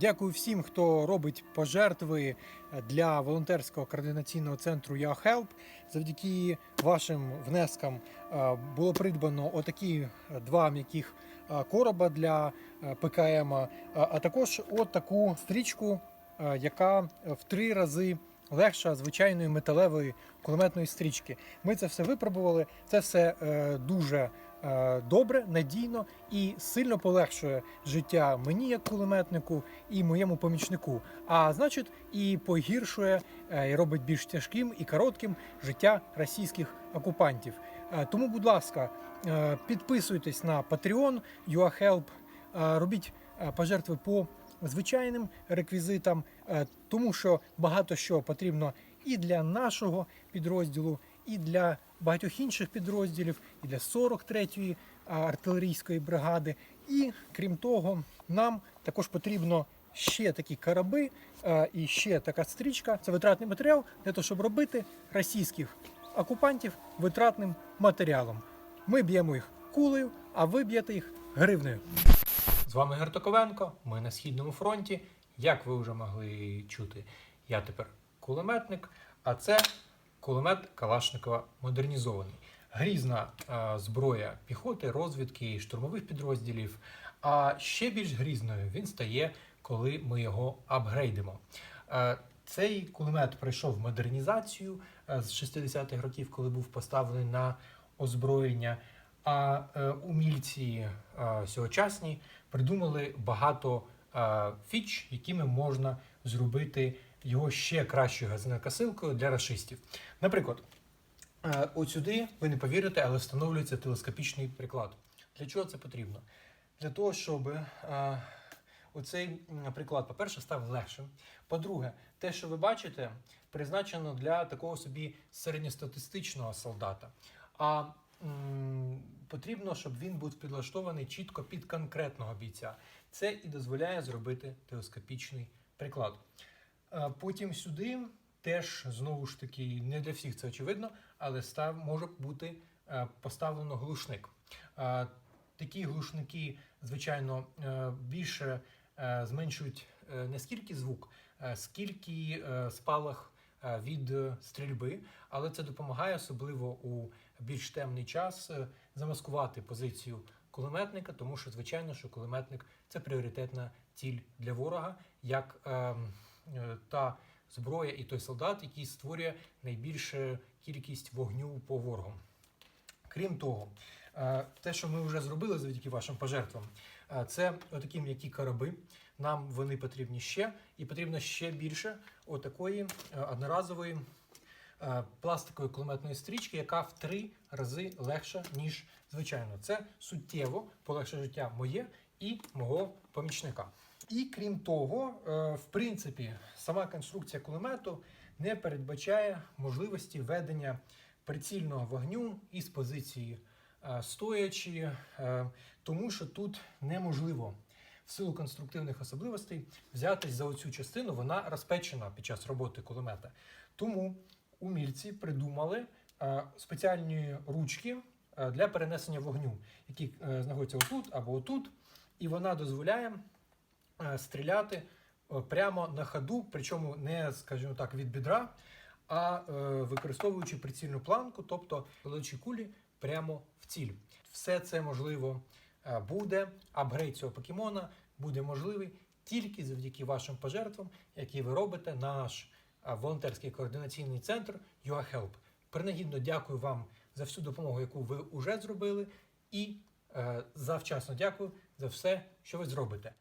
Дякую всім, хто робить пожертви для волонтерського координаційного центру YourHelp. Завдяки вашим внескам е, було придбано отакі е, два м'яких е, короба для ПКМ, а- також от таку стрічку, яка в три рази легша звичайної металевої кулеметної стрічки. Ми це все випробували. Це все е, дуже добре, надійно і сильно полегшує життя мені як кулеметнику і моєму помічнику. А значить, і погіршує е, і робить більш тяжким і коротким життя російських окупантів. Е, Тому, будь ласка, е, підписуйтесь на Patreon, YourHelp, е, робіть е, пожертви по звичайним реквізитам, е, тому що багато що потрібно і для нашого підрозділу, і для багатьох інших підрозділів, і для 43-ї артилерійської бригади. І крім того, нам також потрібно ще такі кораби е, і ще така стрічка. Це витратний матеріал для того, щоб робити російських окупантів витратним матеріалом. Ми б'ємо їх кулею, а ви б'єте їх гривнею. З вами Гертоковенко. Ми на східному фронті. Як ви вже могли чути, я тепер кулеметник, а це кулемет Калашникова модернізований. Грізна е, зброя піхоти, розвідки і штурмових підрозділів. А ще більш грізною він стає, коли ми його апгрейдимо. Е, цей кулемет пройшов модернізацію е, з 60-х років, коли був поставлений на озброєння. А умільці сьогочасні придумали багато фіч, якими можна зробити його ще кращою газонокосилкою для расистів. Наприклад, е, от ви не повірите, але встановлюється телескопічний приклад. Для чого це потрібно? Для того, щоб е, оцей приклад, по-перше, став легшим. По-друге, те, що ви бачите, призначено для такого собі середньостатистичного солдата. А потрібно, щоб він був підлаштований чітко під конкретного бійця. Це і дозволяє зробити телескопічний приклад. Е, Потім сюди теж знову ж таки не для всіх це очевидно, але став може бути е, поставлено глушник. Е, Такі глушники, звичайно, більше зменшують не скільки звук, скільки спалах від стрільби, але це допомагає особливо у більш темний час замаскувати позицію кулеметника, тому що звичайно, що кулеметник це пріоритетна ціль для ворога, як ем, та зброя і той солдат, який створює найбільшу кількість вогню по ворогу. Крім того, е, те, що ми вже зробили завдяки вашим пожертвам, е, це отакі м'які кораби. Нам вони потрібні ще, і потрібно ще більше отакої е, одноразової е, пластикової кулеметної стрічки, яка в три рази легша, ніж звичайно. Це суттєво полегшує життя моє і мого помічника. І крім того, е, в принципі, сама конструкція кулемету не передбачає можливості ведення прицільного вогню із позиції е, стоячи, е, тому що тут неможливо в силу конструктивних особливостей взятись за оцю частину, вона розпечена під час роботи кулемета. Тому умільці придумали спеціальні ручки для перенесення вогню, які знаходяться отут або отут, і вона дозволяє стріляти е, прямо на ходу, причому не, скажімо так, від бідра, а е, використовуючи прицільну планку, тобто величі кулі прямо в ціль. Все це можливо е, буде. Апгрейд цього покемона буде можливий тільки завдяки вашим пожертвам, які ви робите на наш е, волонтерський координаційний центр YourHelp. Принагідно дякую вам за всю допомогу, яку ви вже зробили, і е, завчасно дякую за все, що ви зробите.